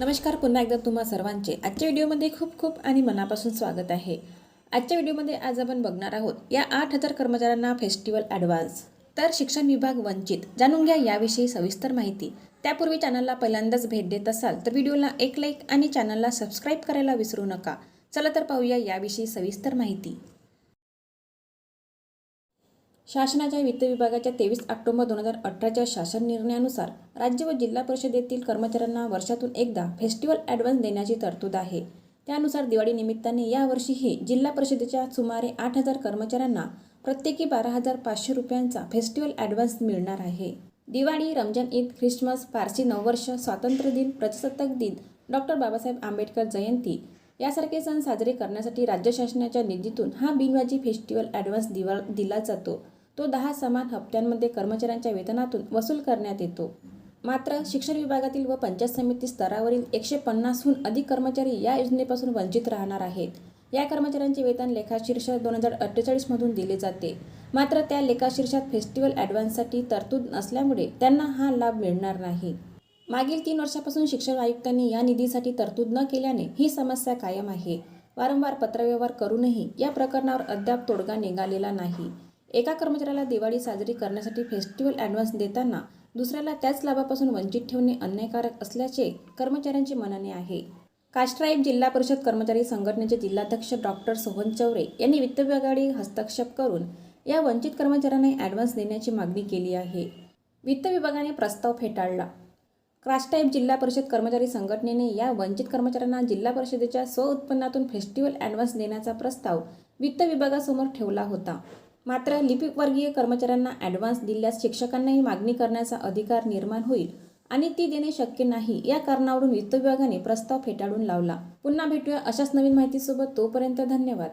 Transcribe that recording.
नमस्कार पुन्हा एकदा तुम्हा सर्वांचे. आजच्या व्हिडिओमध्ये खूप खूप आणि मनापासून स्वागत आहे. आजच्या व्हिडिओमध्ये आज आपण बघणार आहोत या आठ हजार कर्मचाऱ्यांना फेस्टिवल ॲडव्हान्स. तर शिक्षण विभाग वंचित. जाणून घ्या याविषयी सविस्तर माहिती. त्यापूर्वी चॅनलला पहिल्यांदाच भेट देत असाल तर व्हिडिओला एक लाईक आणि चॅनलला सबस्क्राईब करायला विसरू नका. चला तर पाहूया याविषयी सविस्तर माहिती. शासनाच्या वित्त विभागाच्या तेवीस ऑक्टोबर दोन हजार अठराच्या शासन निर्णयानुसार राज्य व जिल्हा परिषदेतील कर्मचाऱ्यांना वर्षातून एकदा फेस्टिवल ॲडव्हान्स देण्याची तरतूद आहे. त्यानुसार दिवाळी निमित्ताने यावर्षीही जिल्हा परिषदेच्या सुमारे आठ हजार कर्मचाऱ्यांना प्रत्येकी बारा हजार पाचशे रुपयांचा फेस्टिवल ॲडव्हान्स मिळणार आहे. दिवाळी रमजान ईद ख्रिसमस पारसी नववर्ष स्वातंत्र्य दिन प्रजासत्ताक दिन डॉक्टर बाबासाहेब आंबेडकर जयंती यासारखे सण साजरे करण्यासाठी राज्य शासनाच्या निधीतून हा बिनवाजी फेस्टिवल ॲडव्हान्स दिवा दिला जातो. तो दहा समान हप्त्यांमध्ये कर्मचाऱ्यांच्या वेतनातून वसूल करण्यात येतो. मात्र शिक्षण विभागातील व पंचायत समिती स्तरावरील एकशे पन्नासहून अधिक कर्मचारी या योजनेपासून वंचित राहणार आहेत. या कर्मचाऱ्यांचे वेतन लेखाशीर्ष दोन हजार अठ्ठेचाळीसमधून दिले जाते. मात्र त्या लेखाशीर्षात फेस्टिवल ॲडव्हान्ससाठी तरतूद नसल्यामुळे त्यांना हा लाभ मिळणार नाही. मागील तीन वर्षापासून शिक्षण आयुक्तांनी या निधीसाठी तरतूद न केल्याने ही समस्या कायम आहे. वारंवार पत्रव्यवहार करूनही या प्रकरणावर अद्याप तोडगा निघालेला नाही. एका कर्मचाऱ्याला दिवाळी साजरी करण्यासाठी फेस्टिवल ॲडव्हान्स देताना दुसऱ्याला त्याच लाभापासून वंचित ठेवणे अन्यायकारक असल्याचे कर्मचाऱ्यांचे म्हणणे आहे. कास्ट्राईब जिल्हा परिषद कर्मचारी संघटनेचे जिल्हाध्यक्ष डॉक्टर सोहन चौरे यांनी वित्त विभागाकडे हस्तक्षेप करून या वंचित कर्मचाऱ्यांना ॲडव्हान्स देण्याची मागणी केली आहे. वित्त विभागाने प्रस्ताव फेटाळला. क्रास्टाईप जिल्हा परिषद कर्मचारी संघटनेने या वंचित कर्मचाऱ्यांना जिल्हा परिषदेच्या स्वउत्पन्नातून फेस्टिवल ॲडव्हान्स देण्याचा प्रस्ताव वित्त विभागासमोर ठेवला होता. मात्र लिपिकवर्गीय कर्मचाऱ्यांना ॲडव्हान्स दिल्यास शिक्षकांनाही मागणी करण्याचा अधिकार निर्माण होईल आणि ती देणे शक्य नाही या कारणावरून वित्त विभागाने प्रस्ताव फेटाळून लावला. पुन्हा भेटूया अशाच नवीन माहितीसोबत तोपर्यंत धन्यवाद.